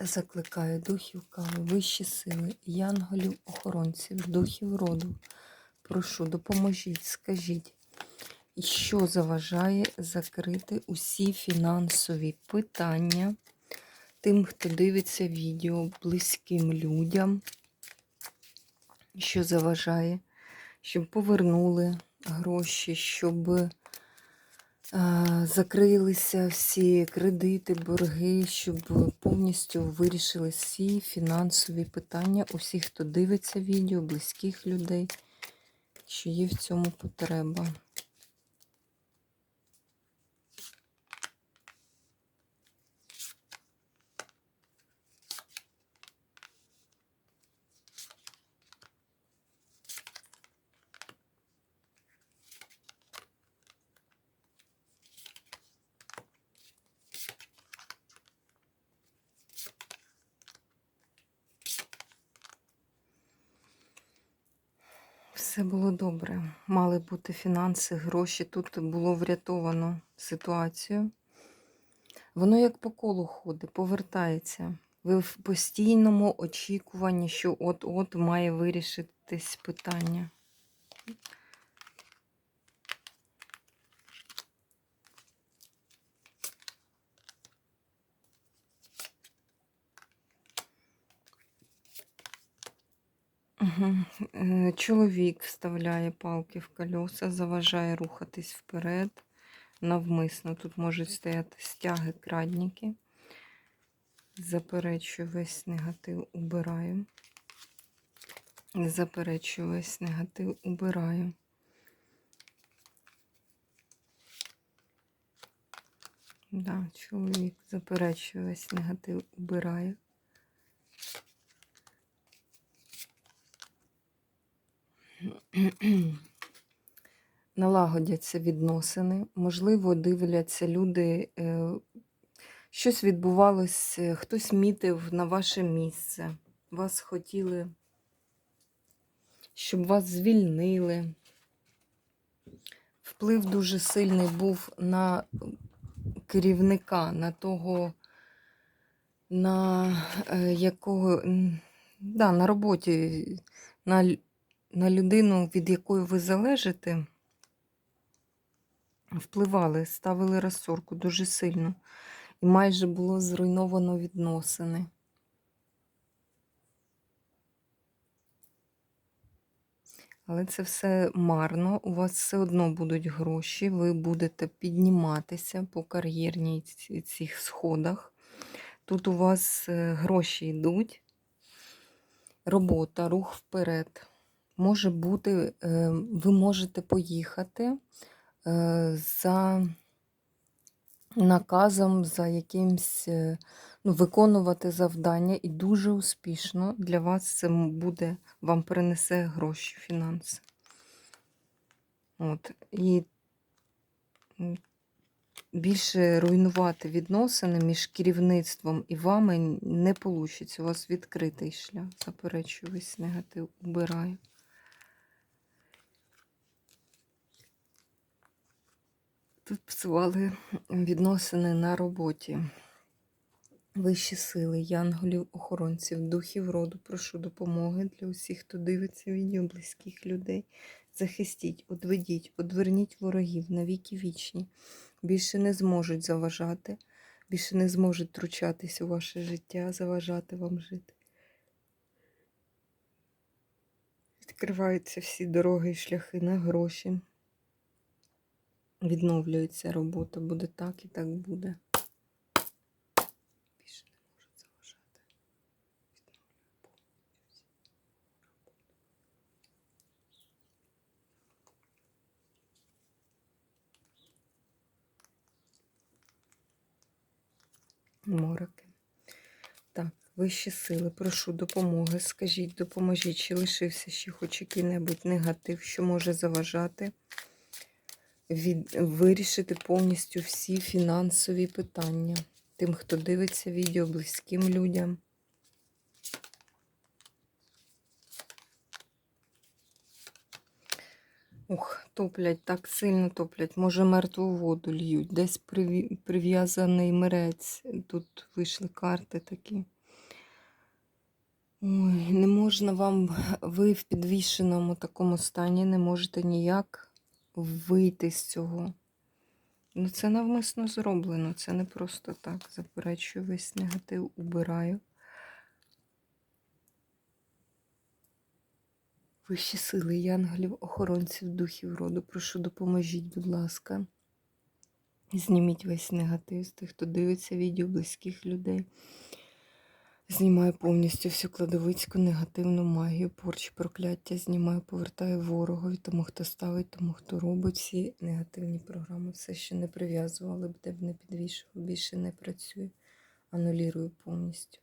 Та закликаю духів кави, вищі сили, янголів, охоронців, духів роду. Прошу, допоможіть, скажіть, що заважає закрити усі фінансові питання тим, хто дивиться відео близьким людям, що заважає, щоб повернули гроші, щоб закрилися всі кредити, борги, щоб повністю вирішили всі фінансові питання усіх, хто дивиться відео, близьких людей, що є в цьому потреба. Все було добре. Мали бути фінанси, гроші. Тут було врятовано ситуацію. Воно як по колу ходить, повертається. Ви в постійному очікуванні, що от-от має вирішитись питання. Угу. Чоловік вставляє палки в колеса, заважає рухатись вперед. Навмисно тут можуть стояти стяги, крадники. Заперечую весь негатив, убираю. Заперечую весь негатив, убираю. Да, чоловік заперечує весь негатив, убираю. налагодяться відносини, можливо, дивляться люди, е, щось відбувалось, е, хтось мітив на ваше місце. Вас хотіли, щоб вас звільнили. Вплив дуже сильний був на керівника, на того, на е, якого, да, на роботі, на на людину, від якої ви залежите, впливали, ставили розсорку дуже сильно. І майже було зруйновано відносини. Але це все марно, у вас все одно будуть гроші, ви будете підніматися по кар'єрній цих сходах. Тут у вас е, гроші йдуть, робота, рух вперед може бути, е, ви можете поїхати е, за наказом, за якимсь, е, ну, виконувати завдання, і дуже успішно для вас це буде, вам принесе гроші, фінанси. От. І більше руйнувати відносини між керівництвом і вами не вийде. У вас відкритий шлях. Заперечую весь негатив, убираю. Тут псували відносини на роботі. Вищі сили, янголів, охоронців, духів роду, прошу допомоги для усіх, хто дивиться відео близьких людей. Захистіть, одведіть, одверніть ворогів на віки вічні. Більше не зможуть заважати, більше не зможуть втручатись у ваше життя, заважати вам жити. Відкриваються всі дороги і шляхи на гроші відновлюється робота, буде так і так буде. Більше не може заважати. Мороки. Так, Вищі сили, прошу допомоги. Скажіть, допоможіть, чи лишився ще хоч який-небудь негатив, що може заважати від... вирішити повністю всі фінансові питання. Тим, хто дивиться відео, близьким людям. Ух, топлять, так сильно топлять. Може, мертву воду льють. Десь прив'язаний мирець. Тут вийшли карти такі. Ой, не можна вам, ви в підвішеному такому стані не можете ніяк вийти з цього. Ну, це навмисно зроблено, це не просто так. Заперечую весь негатив, убираю. Вищі сили, янголів, охоронців, духів роду, прошу, допоможіть, будь ласка. Зніміть весь негатив з тих, хто дивиться відео близьких людей. Знімаю повністю всю кладовицьку негативну магію, порчі, прокляття, знімаю, повертаю ворогові, тому хто ставить, тому хто робить всі негативні програми, все, що не прив'язували б, де б не підвішував, більше не працює. Анулірую повністю.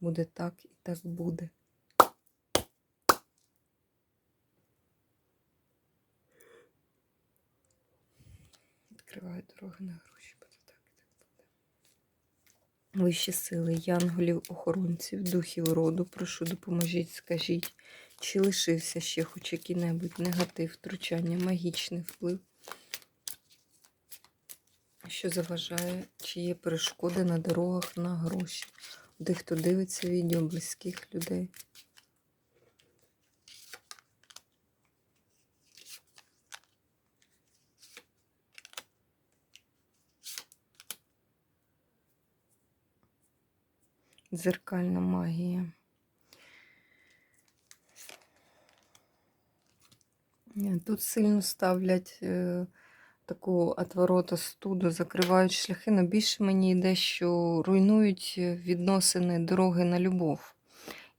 Буде так і так буде. Відкриваю дороги на гроші, буде так і так буде. Вищі сили, янголів, охоронців, духів роду, прошу, допоможіть, скажіть, чи лишився ще хоч який-небудь негатив, втручання, магічний вплив, що заважає, чи є перешкоди на дорогах на гроші. де хто дивиться відео близьких людей. Дзеркальна магія. Тут сильно ставлять е, таку отворота студу, закривають шляхи, але більше мені йде, що руйнують е, відносини дороги на любов.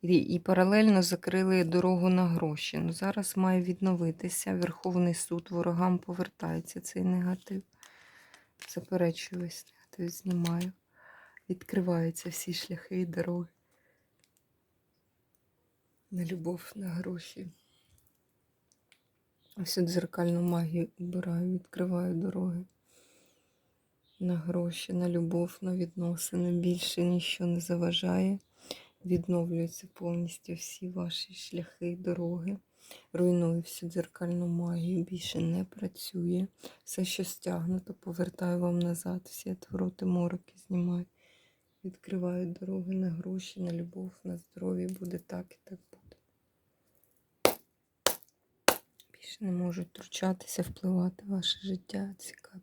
І, і паралельно закрили дорогу на гроші. Ну, зараз має відновитися. Верховний суд ворогам повертається цей негатив. Заперечую весь негатив, знімаю. Відкриваються всі шляхи і дороги. На любов, на гроші. Всю дзеркальну магію убираю, відкриваю дороги. На гроші, на любов, на відносини. Більше нічого не заважає. Відновлюються повністю всі ваші шляхи, дороги. Руйную всю дзеркальну магію, більше не працює. Все, що стягнуто, повертаю вам назад. Всі отвороти мороки знімаю. Відкриваю дороги на гроші, на любов, на здоров'я. Буде так і так буде. Більше не можуть втручатися, впливати в ваше життя. Цікаво.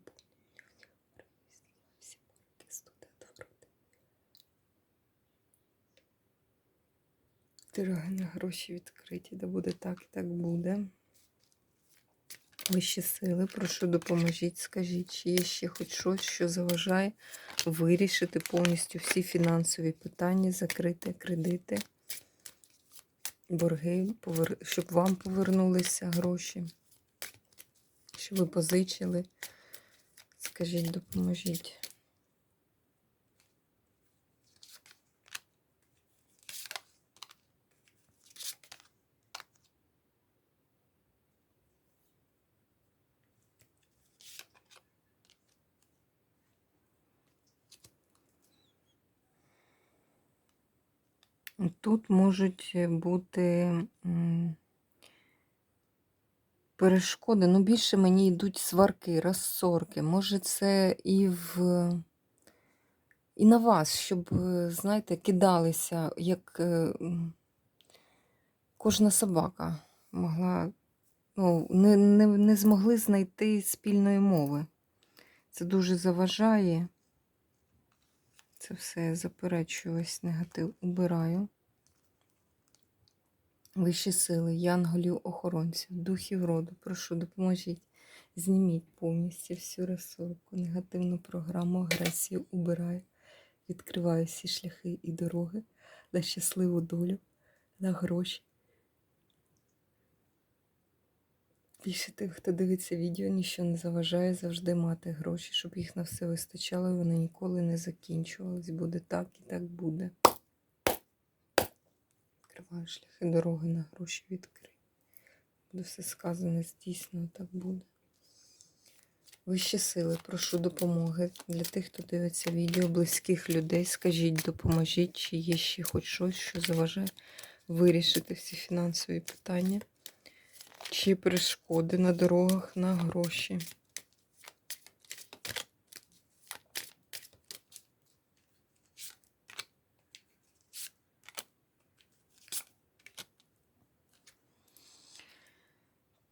Дороги на гроші відкриті, де буде так і так буде. Вищі сили, прошу допоможіть, скажіть, чи є ще хоч щось, що заважає вирішити повністю всі фінансові питання, закрити кредити, борги, щоб вам повернулися гроші, щоб ви позичили. Скажіть, допоможіть. Тут можуть е, бути перешкоди. Ну, більше мені йдуть сварки, розсорки. Може, це і в і на вас, щоб, е, знаєте, кидалися, як е, кожна собака могла, ну, не, не, не змогли знайти спільної мови. Це дуже заважає. Це все я заперечую, весь негатив убираю. Вищі сили, янголів, охоронців, духів роду, прошу, допоможіть. Зніміть повністю всю розсорку, негативну програму агресії убираю. Відкриваю всі шляхи і дороги на щасливу долю, на гроші. Більше тих, хто дивиться відео, нічого не заважає завжди мати гроші, щоб їх на все вистачало і вони ніколи не закінчувались. Буде так і так буде. Відкриваю шляхи дороги на гроші відкрий. Буде все сказане, здійснено, так буде. Вищі сили, прошу допомоги для тих, хто дивиться відео, близьких людей. Скажіть, допоможіть, чи є ще хоч щось, що заважає вирішити всі фінансові питання, чи перешкоди на дорогах на гроші.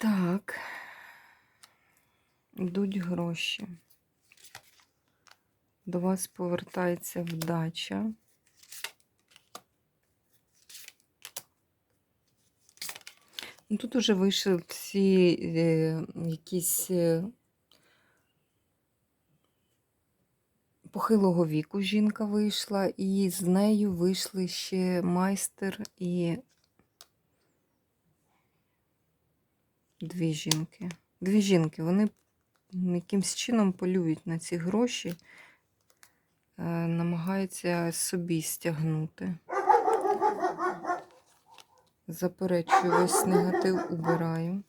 Так. Йдуть гроші. До вас повертається вдача. Ну, Тут уже вийшли всі е, якісь е, похилого віку жінка вийшла, і з нею вийшли ще майстер і дві жінки. Дві жінки, вони якимсь чином полюють на ці гроші, е, намагаються собі стягнути. Заперечую весь негатив убираю.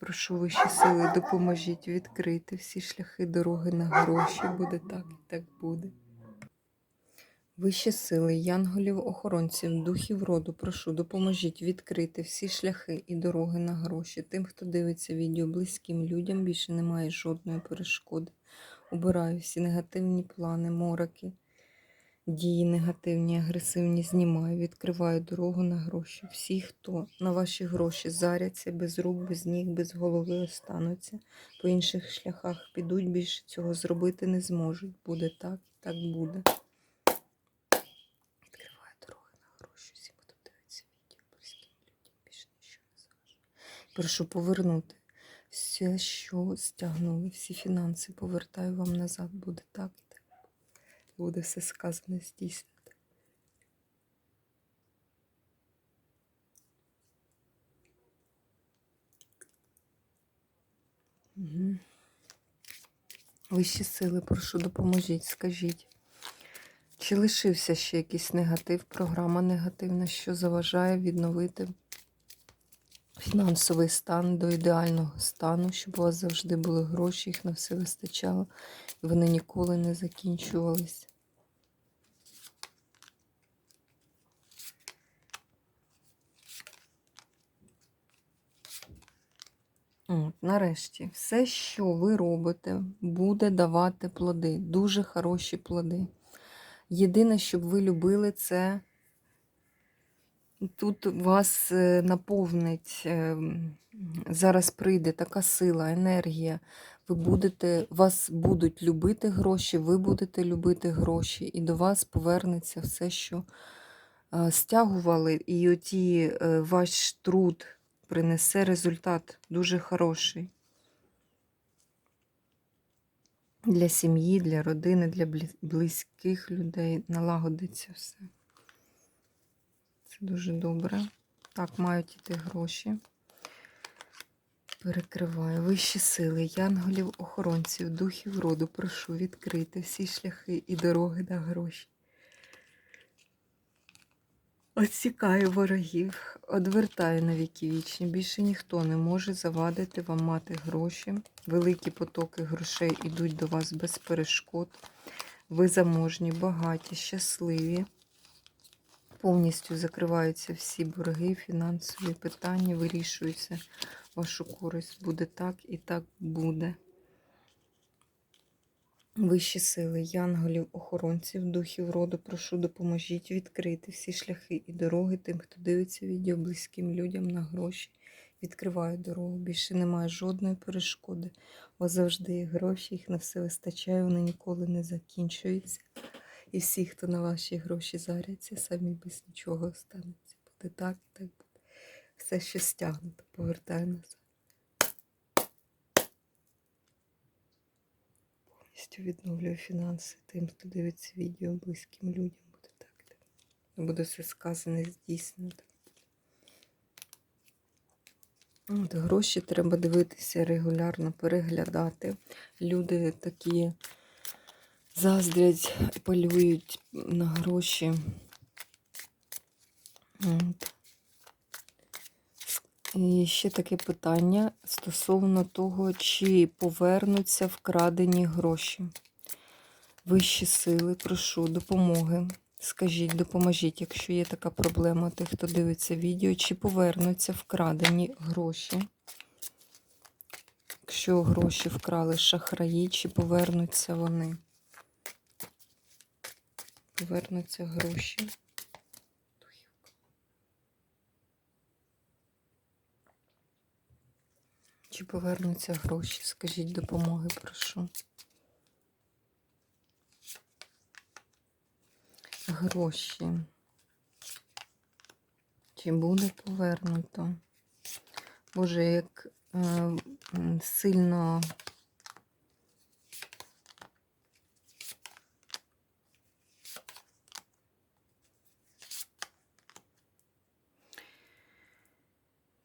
Прошу вищі сили, допоможіть відкрити всі шляхи дороги на гроші. Буде так і так буде. Вищі сили, янголів, охоронців, духів роду, прошу, допоможіть відкрити всі шляхи і дороги на гроші. Тим, хто дивиться відео близьким людям, більше немає жодної перешкоди. Убираю всі негативні плани, мороки, дії негативні, агресивні, знімаю, відкриваю дорогу на гроші. Всі, хто на ваші гроші заряться, без рук, без ніг, без голови остануться, по інших шляхах підуть, більше цього зробити не зможуть. Буде так і так буде. Відкриваю дороги на гроші. Всі, хто дивиться відео близьким людям, більше нічого не заважає. Прошу повернути все, що стягнули, всі фінанси повертаю вам назад. Буде так і так. Буде все сказане здійснено. Угу. Вищі сили, прошу, допоможіть, скажіть. Чи лишився ще якийсь негатив, програма негативна, що заважає відновити фінансовий стан до ідеального стану, щоб у вас завжди були гроші, їх на все вистачало, і вони ніколи не закінчувались. От, нарешті, все, що ви робите, буде давати плоди, дуже хороші плоди. Єдине, щоб ви любили, це тут вас е, наповнить, е, зараз прийде така сила, енергія. Ви будете, вас будуть любити гроші, ви будете любити гроші, і до вас повернеться все, що е, стягували, і оті е, ваш труд принесе результат дуже хороший. Для сім'ї, для родини, для близьких людей налагодиться все. Дуже добре. Так, мають іти гроші. Перекриваю. Вищі сили, янголів, охоронців, духів роду, прошу відкрити всі шляхи і дороги на гроші. Отсікаю ворогів, одвертаю на віки вічні. Більше ніхто не може завадити вам мати гроші. Великі потоки грошей ідуть до вас без перешкод. Ви заможні, багаті, щасливі. Повністю закриваються всі борги, фінансові питання, вирішуються вашу користь. Буде так і так буде. Вищі сили, янголів, охоронців, духів роду, прошу, допоможіть відкрити всі шляхи і дороги тим, хто дивиться відео близьким людям на гроші. Відкриваю дорогу. Більше немає жодної перешкоди. У вас завжди є гроші, їх на все вистачає, вони ніколи не закінчуються. І всі, хто на ваші гроші заряться, самі без нічого остануться. Буде так і так буде. Все, що стягнуто, повертаю назад. Повністю відновлюю фінанси тим, хто дивиться відео близьким людям. Буде так. так. Буде все сказане, здійснено. От, гроші треба дивитися регулярно, переглядати. Люди такі заздрять, полюють на гроші. От. І ще таке питання стосовно того, чи повернуться вкрадені гроші. Вищі сили, прошу допомоги. Скажіть, допоможіть, якщо є така проблема, тих, хто дивиться відео, чи повернуться вкрадені гроші. Якщо гроші вкрали шахраї, чи повернуться вони? Повернуться гроші. Чи повернуться гроші? Скажіть допомоги, прошу. Гроші. Чи буде повернуто? Боже, як е, сильно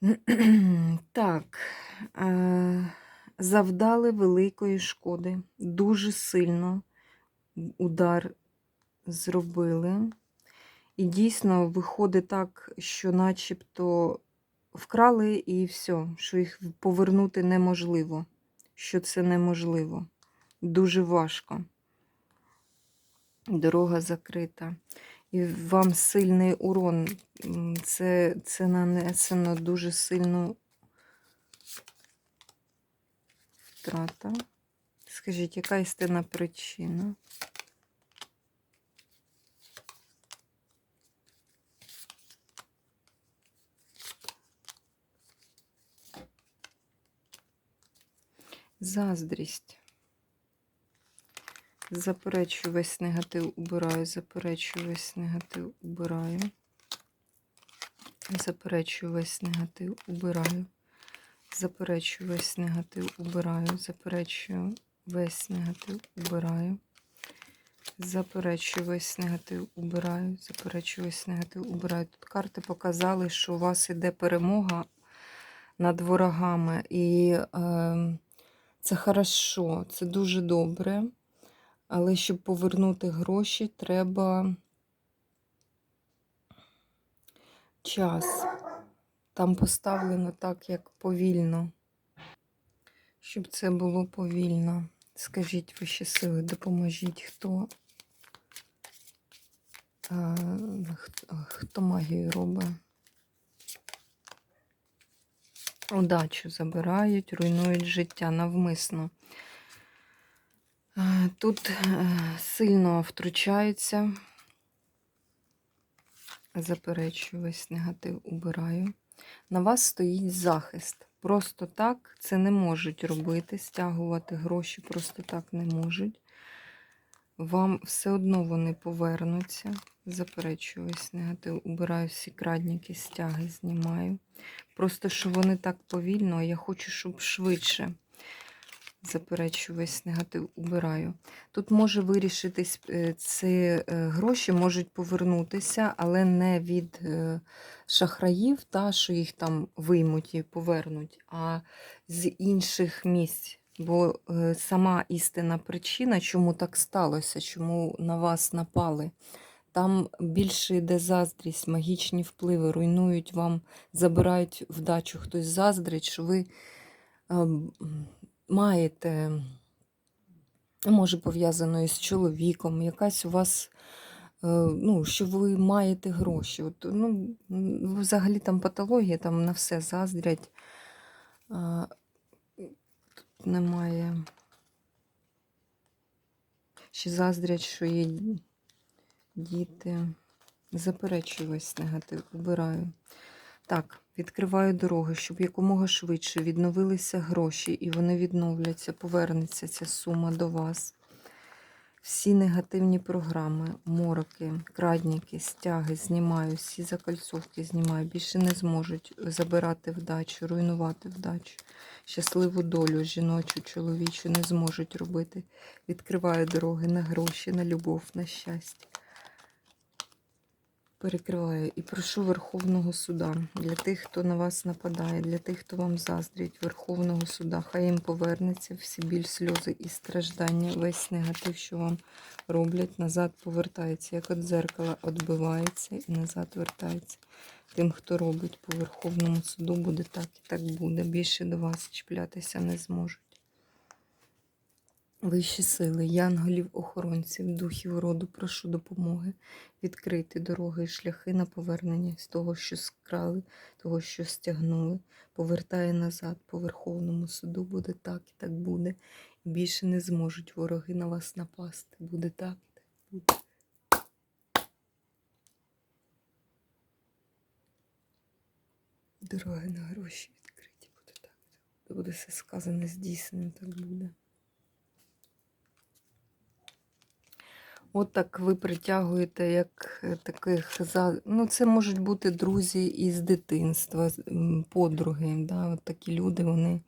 Так, е, завдали великої шкоди. Дуже сильно удар зробили. І дійсно виходить так, що начебто вкрали і все, що їх повернути неможливо. Що це неможливо. Дуже важко. Дорога закрита. І вам сильний урон. Це, це нанесено дуже сильну втрата. Скажіть, яка істинна причина? Заздрість. Заперечую весь негатив, убираю, заперечую весь негатив, убираю. Заперечую весь негатив, убираю. Заперечую весь негатив, убираю. Заперечую весь негатив, убираю. Заперечую весь негатив, убираю. Заперечую весь негатив, убираю. Тут карти показали, що у вас іде перемога над ворогами. І е, це хорошо, це дуже добре. Але щоб повернути гроші, треба час. Там поставлено так, як повільно. Щоб це було повільно. Скажіть вищі сили, допоможіть, хто, а, хто, хто магію робить. Удачу забирають, руйнують життя навмисно. Е, Тут е, сильно втручаються. Заперечую весь негатив, убираю. На вас стоїть захист. Просто так це не можуть робити, стягувати гроші просто так не можуть. Вам все одно вони повернуться. Заперечую весь негатив, убираю всі крадніки, стяги, знімаю. Просто що вони так повільно, я хочу, щоб швидше. Заперечую весь негатив, убираю. Тут може вирішитись, е, ці е, гроші можуть повернутися, але не від е, шахраїв, та, що їх там виймуть і повернуть, а з інших місць. Бо сама істинна причина, чому так сталося, чому на вас напали. Там більше йде заздрість, магічні впливи, руйнують вам, забирають вдачу. Хтось заздрить, що ви е, м, маєте, може, пов'язано із чоловіком, якась у вас, е, ну, що ви маєте гроші. От, ну, взагалі там патологія, там на все заздрять. Тут немає. Ще заздрять, що є діти. Заперечую весь негатив, убираю. Так, відкриваю дороги, щоб якомога швидше відновилися гроші, і вони відновляться, повернеться ця сума до вас. Всі негативні програми, мороки, крадніки, стяги знімаю, всі закольцовки знімаю. Більше не зможуть забирати вдачу, руйнувати вдачу. Щасливу долю, жіночу, чоловічу не зможуть робити. Відкриваю дороги на гроші, на любов, на щастя. Перекриваю і прошу Верховного суда для тих, хто на вас нападає, для тих, хто вам заздрить, Верховного суда. Хай їм повернеться всі біль, сльози і страждання. Весь негатив, що вам роблять, назад повертається, як від дзеркала відбивається і назад вертається. Тим, хто робить по Верховному суду, буде так і так буде. Більше до вас чіплятися не зможуть. Вищі сили, янголів, охоронців, духів роду, прошу допомоги відкрити дороги і шляхи на повернення з того, що скрали, того, що стягнули, повертає назад по Верховному суду. Буде так і так буде. І більше не зможуть вороги на вас напасти. Буде так і так буде. Дороги на гроші відкриті. Буде так. Буде все сказане, здійснено, так буде. От так ви притягуєте як е, таких. Ну, це можуть бути друзі із дитинства, подруги. Да? От такі люди вони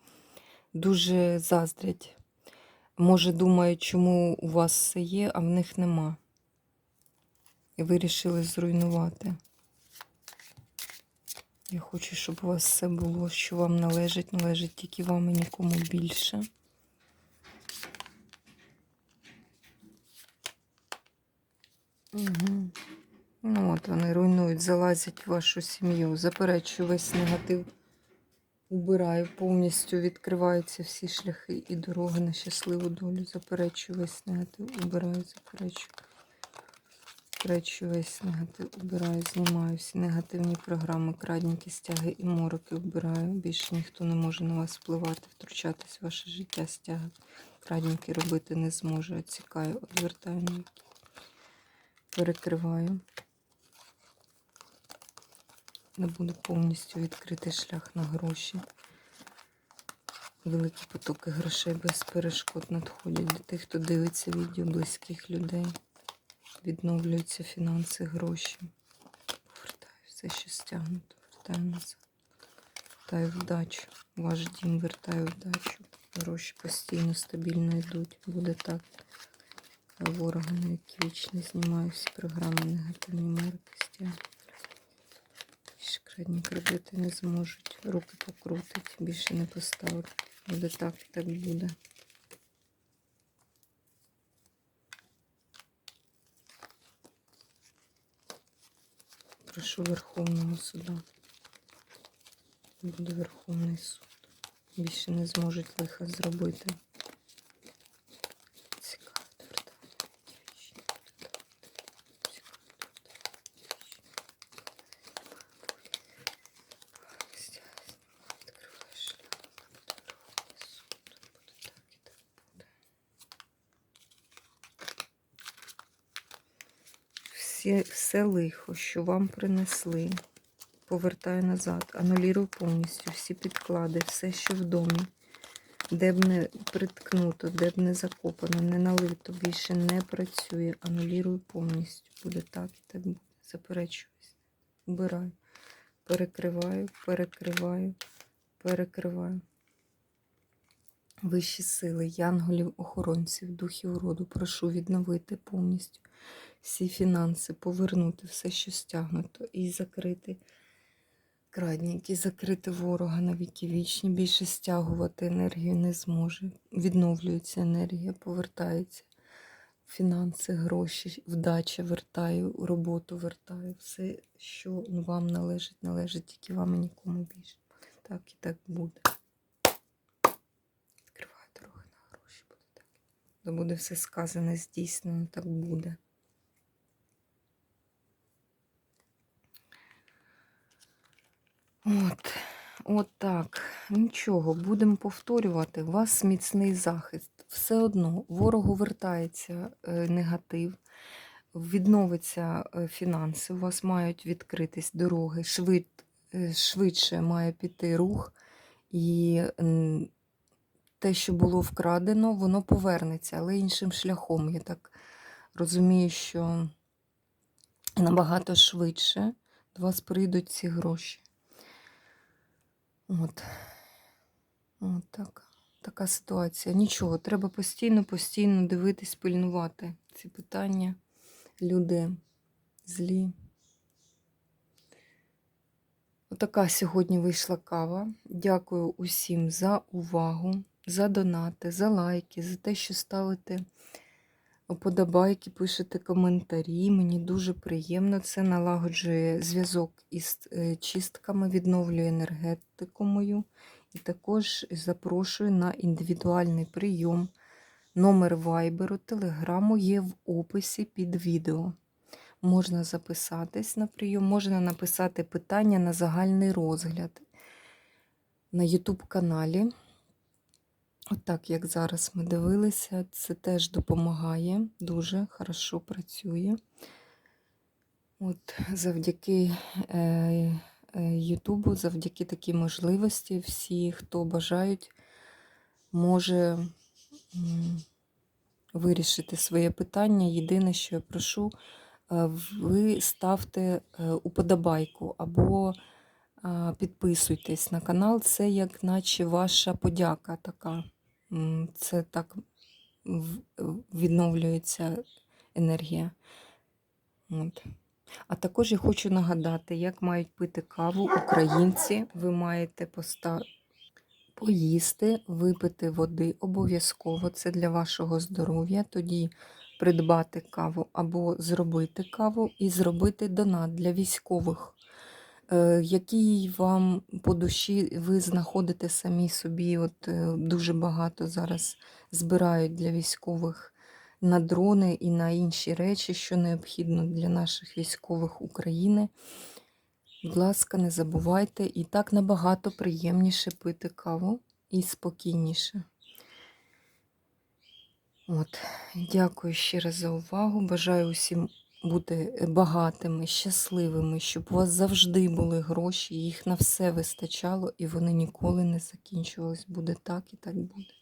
дуже заздрять. Може, думають, чому у вас все є, а в них нема. І вирішили зруйнувати. Я хочу, щоб у вас все було, що вам належить, належить тільки вам і нікому більше. Ну от вони руйнують, залазять в вашу сім'ю. Заперечую весь негатив. Убираю, повністю відкриваються всі шляхи і дороги на щасливу долю. Заперечую весь негатив, убираю, заперечую. Заперечую весь негатив, убираю, знімаю всі негативні програми, крадніки, стяги і мороки вбираю. Більше ніхто не може на вас впливати, втручатись в ваше життя, стяги. Крадніки робити не зможе. Оцікаю, відвертаю. Перекриваю. Не буде повністю відкритий шлях на гроші. Великі потоки грошей без перешкод надходять до тих, хто дивиться відео близьких людей. Відновлюються фінанси, гроші. Повертаю все, що стягнуто, вертаю назад. Вертаю вдачу. Ваш дім вертаю вдачу. Гроші постійно, стабільно йдуть. Буде так. Ворога на які вічно знімаю всі програми негативні мерки стягну. Більше крадні кредити не зможуть. Руки покрутить, більше не поставлять. Буде так так буде. Прошу Верховного суда. Буде Верховний суд. Більше не зможуть лиха зробити. Цікаво, звертання. Вічно буде так. Цікаво, Відкриваєш шлях, буде Верховний суд. Буде так і так буде. Всі, все лихо, що вам принесли, повертаю назад, анулірую повністю всі підклади, все, що в домі, де б не приткнуто, де б не закопано, не налито, більше не працює. Анулірую повністю. Буде так і так. Заперечуюсь. Убираю. Перекриваю, перекриваю, перекриваю. Вищі сили, янголів, охоронців, духів роду, прошу відновити повністю всі фінанси, повернути все, що стягнуто, і закрити крадніки, закрити ворога на віки вічні. Більше стягувати енергію не зможе. Відновлюється енергія, повертається. Фінанси, гроші, вдача вертаю, роботу вертаю. Все, що вам належить, належить тільки вам і нікому більше. Так і так буде. Відкриваю дороги на гроші, буде так. То буде все сказане, здійснено, так буде. От, от так. Нічого, будемо повторювати. У вас міцний захист. Все одно ворогу вертається е, негатив, відновиться е, фінанси. У вас мають відкритись дороги, швид, е, швидше має піти рух, і те, що було вкрадено, воно повернеться, але іншим шляхом. Я так розумію, що набагато швидше до вас прийдуть ці гроші. От. От так. Така ситуація. Нічого, треба постійно-постійно дивитись, пильнувати ці питання. Люди злі. Отака сьогодні вийшла кава. Дякую усім за увагу, за донати, за лайки, за те, що ставите вподобайки, пишете коментарі. Мені дуже приємно. Це налагоджує зв'язок із е, чистками, відновлює енергетику мою. І також запрошую на індивідуальний прийом. Номер вайберу, телеграму є в описі під відео. Можна записатись на прийом, можна написати питання на загальний розгляд на YouTube каналі. Отак, як зараз ми дивилися, це теж допомагає, дуже хорошо працює. От завдяки е, е, Ютубу, завдяки такій можливості, всі, хто бажають, може вирішити своє питання. Єдине, що я прошу, е, ви ставте уподобайку або підписуйтесь на канал. Це як наче ваша подяка така. Це так відновлюється енергія. От. А також я хочу нагадати, як мають пити каву українці. Ви маєте поста... поїсти, випити води обов'язково. Це для вашого здоров'я. Тоді придбати каву або зробити каву і зробити донат для військових, який вам по душі ви знаходите самі собі. От е, дуже багато зараз збирають для військових на дрони і на інші речі, що необхідно для наших військових України. Будь ласка, не забувайте, і так набагато приємніше пити каву і спокійніше. От, дякую ще раз за увагу. Бажаю усім бути багатими, щасливими, щоб у вас завжди були гроші, їх на все вистачало, і вони ніколи не закінчувались. Буде так і так буде.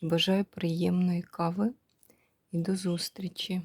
І бажаю приємної кави і до зустрічі!